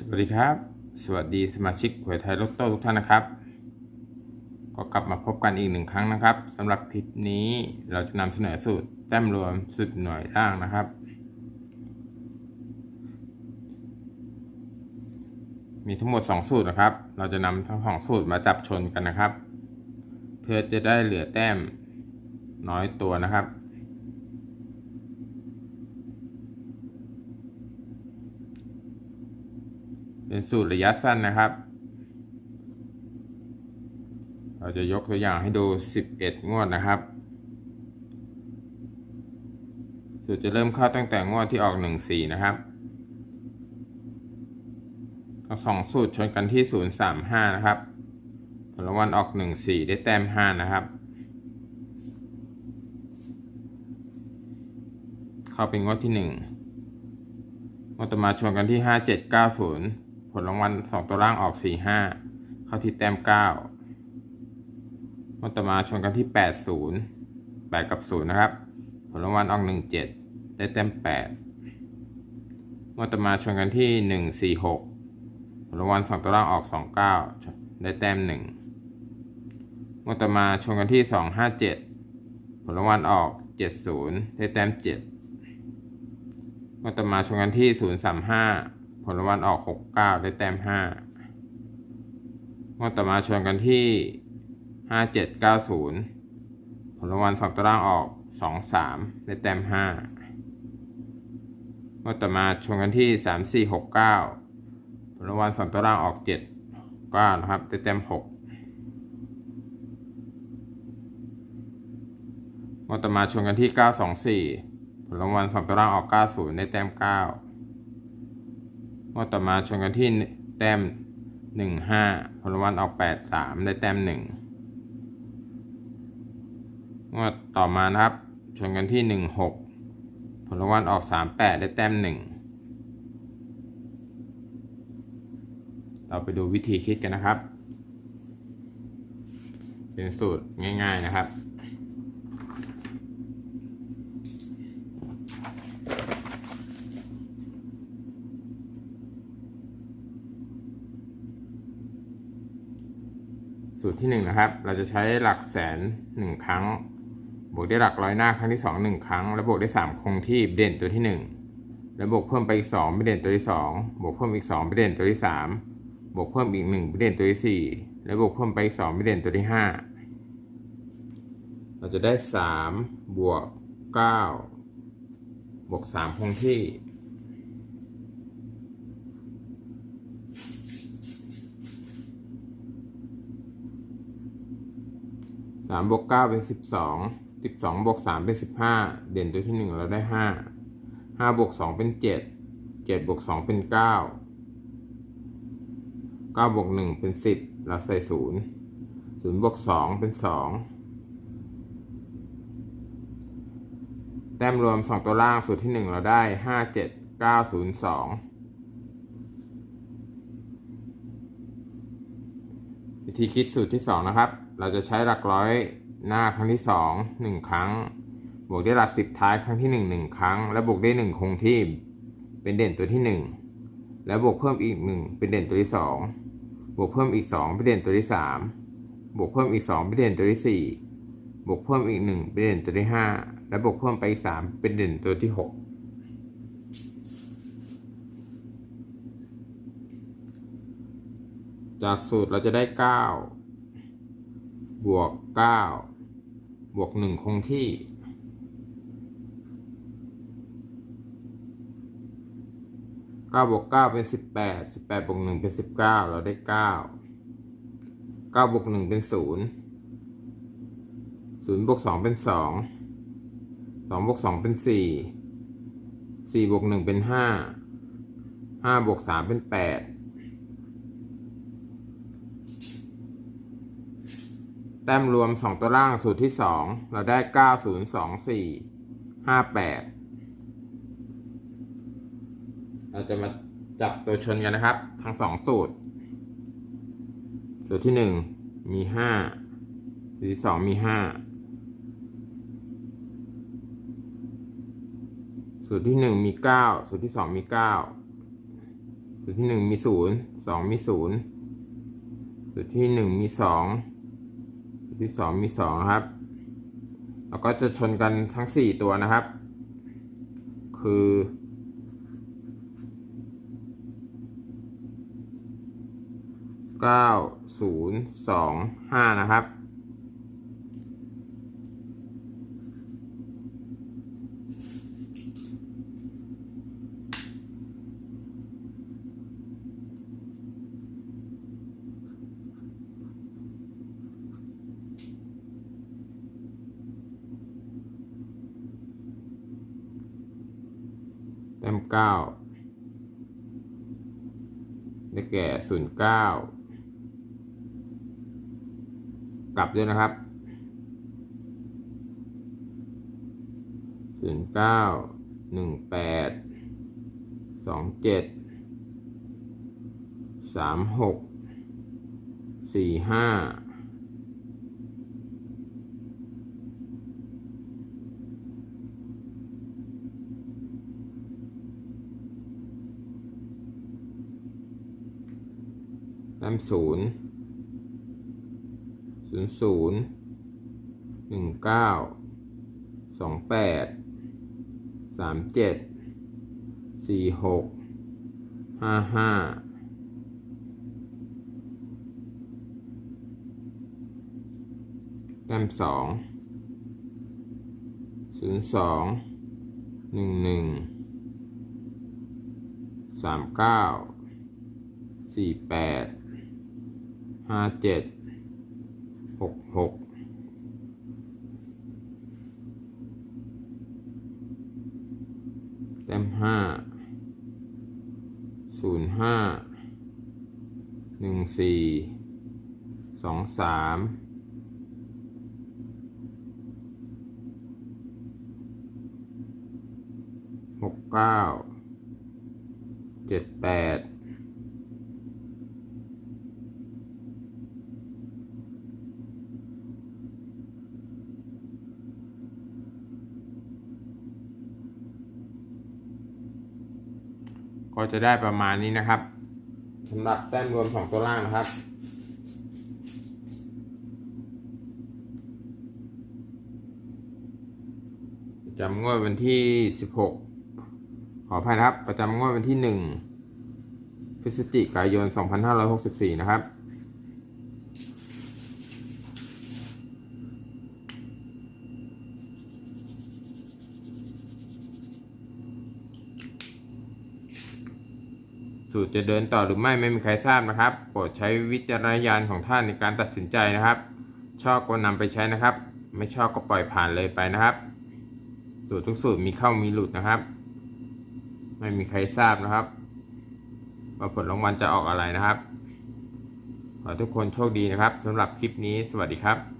สวัสดีครับ สวัสดีสมาชิกหวยไทยลอตโต้ทุกท่านนะครับ ก็กลับมาพบกันอีกหนึ่งครั้งนะครับสำหรับคลิปนี้เราจะนำเสนอสูตรแต้มรวมสุดหน่วยล่างนะครับ มีทั้งหมด 2 สูตรนะครับ เราจะนำทั้งสองสูตรมาจับชนกันนะครับ เพื่อจะได้เหลือแต้มน้อยตัวนะครับ เป็นสูตรระยะสั้นนะครับ เราจะยกตัวอย่างให้ดู 11 งวดนะครับ สูตรจะเริ่มเข้าตั้งแต่งวดที่ออก 14 นะครับทั้งสองสูตรชนกันที่ 035 นะครับผลรางวัลออก 14 ได้แต้ม 5 นะครับ เข้าเป็นงวดที่ 1งวดต่อมาชนกันที่ 5790 ผลรางวัลสองตัวล่างออกสี่ห้าเข้าที่แต้มเก้ามันต่อมาชนกันที่แปดศูนย์แปดกับศูนย์นะครับ ผลรางวัลออกหนึ่งเจ็ดได้แต้มแปดมันต่อมาชนกันที่หนึ่งสี่หกผลรางวัลสองตัวล่างออกสองเก้าได้แต้มหนึ่งมันต่อมาชนกันที่สองห้าเจ็ดผลรางวัลออกเจ็ดศูนย์ได้แต้มเจ็ดมันต่อมาชนกันที่ศูนย์สามห้า ผลรางวัลออกหกเก้าได้แต้มห้างวดต่อมาชนกันที่ห้าเจ็ดเก้าศูนย์ผลรางวัลสองตัวล่างออกสองสามได้แต้มห้างวดต่อมาชนกันที่สามสี่หกเก้าผลรางวัลสองตัวล่างออกเจ็ดเก้านะครับได้แต้มหกงวดต่อมาชนกันที่เก้าสองสี่ผลรางวัลสองตัวล่างออกเก้าศูนย์ได้แต้มเก้า งวดต่อมาชนกันที่แต้มหนึ่งห้าผลรางวัลออกแปดสามได้แต้มหนึ่งงวดต่อมานะครับ ชนกันที่หนึ่งหกผลรางวัลออกสามแปดได้แต้มหนึ่งเราไปดูวิธีคิดกันนะครับ เป็นสูตรง่าย ๆนะครับ สูตรที่หนึ่งนะครับ เราจะใช้หลักแสนหนึ่งครั้ง บวกด้วยหลักร้อยหน้าครั้งที่สองหนึ่งครั้ง แล้วบวกได้สามคงที่เด่นตัวที่หนึ่งแล้วบวกเพิ่มไปอีกสองไปเด่นตัวที่สองบวกเพิ่มอีกสองไปเด่นตัวที่สามบวกเพิ่มอีกหนึ่งไปเด่นตัวที่สี่แล้วบวกเพิ่มไปอีกสองไปเด่นตัวที่ห้าเราจะได้สามบวกเก้าบวกสามคงที่ สามบวกเก้าเป็นสิบสองสิบสองบวกสามเป็นสิบห้าเด่นตัวที่หนึ่งเราได้ห้าห้าบวกสองเป็นเจ็ดเจ็ดบวกสองเป็นเก้าเก้าบวกหนึ่งเป็นสิบเราใส่ศูนย์ศูนย์บวกสองเป็นสองแต้มรวมสองตัวล่างสูตรที่หนึ่งเราได้ห้าเจ็ดเก้าศูนย์สอง วิธีคิดสูตรที่ 2 นะครับ เราจะใช้หลักร้อยหน้าครั้งที่ 2 1 ครั้ง บวกด้วยหลัก 10 ท้ายครั้งที่ 1 1 ครั้ง และบวกด้วย1คงที่เป็นเด่นตัวที่ 1 แล้วบวกเพิ่มอีก 1 เป็นเด่นตัวที่ 2 บวกเพิ่มอีก 2 เป็นเด่นตัวที่ 3 บวกเพิ่มอีก 2 เป็นเด่นตัวที่ 4 บวกเพิ่มอีก 1 เป็นเด่นตัวที่ 5 และบวกเพิ่มไปอีก 3 เป็นเด่นตัวที่ 6 จากสูตรเราจะได้ 9 บวก 9 บวก 1 คงที่ 9 บวก 9 เป็น 18 18 บวก 1 เป็น 19 เราได้ 9 9 บวก 1 เป็น 0 0 บวก 2 เป็น 2 2 บวก 2 เป็น 4 4 บวก 1 เป็น 5 5 บวก 3 เป็น 8 แต้มรวม 2 ตัวล่างสูตรที่ 2 เราได้ 9024 58 เราจะมาจับตัวชนกันนะครับ ทั้ง 2 สูตร สูตรที่ 1 มี 5 สูตรที่ 2 มี 5 สูตรที่ 1 มี 9 สูตรที่ 2 มี 9 สูตรที่หนึ่งมีศูนย์สองมีศูนย์สูตรที่หนึ่งมีสอง ที่สองมีสองครับ แล้วก็จะชนกันทั้งสี่ตัวนะครับ คือเก้าศูนย์สองห้านะครับ 9 ได้แก่ 09 กลับด้วยนะครับ 09 18 27 36 45 แปดสองเจ็ดสามหกสี่ห้าแต้มศูนย์ศูนย์ศูนย์หนึ่งเก้าสองแปดสามเจ็ดสี่หกห้าห้าแต้มสองศูนย์สองหนึ่งหนึ่งสามเก้าสี่แปด ห้าเจ็ดหกหกแต้มห้าศูนย์ห้าหนึ่งสี่สองสามหกเก้าเจ็ดแปด ก็จะได้ประมาณนี้นะครับสำหรับแต้มรวมสองตัวล่างนะครับประจำงวดวันที่ 16 ขออภัยครับ ประจำงวดวันที่ 1 พฤศจิกายน 2564 นะครับ สูตรจะเดินต่อหรือไม่ไม่มีใครทราบนะครับ โปรดใช้วิจารณญาณของท่านในการตัดสินใจนะครับ ชอบก็นำไปใช้นะครับ ไม่ชอบก็ปล่อยผ่านเลยไปนะครับ สูตรทุกสูตรมีเข้ามีหลุดนะครับ ไม่มีใครทราบนะครับว่าผลรางวัลจะออกอะไรนะครับ ขอทุกคนโชคดีนะครับสำหรับคลิปนี้สวัสดีครับ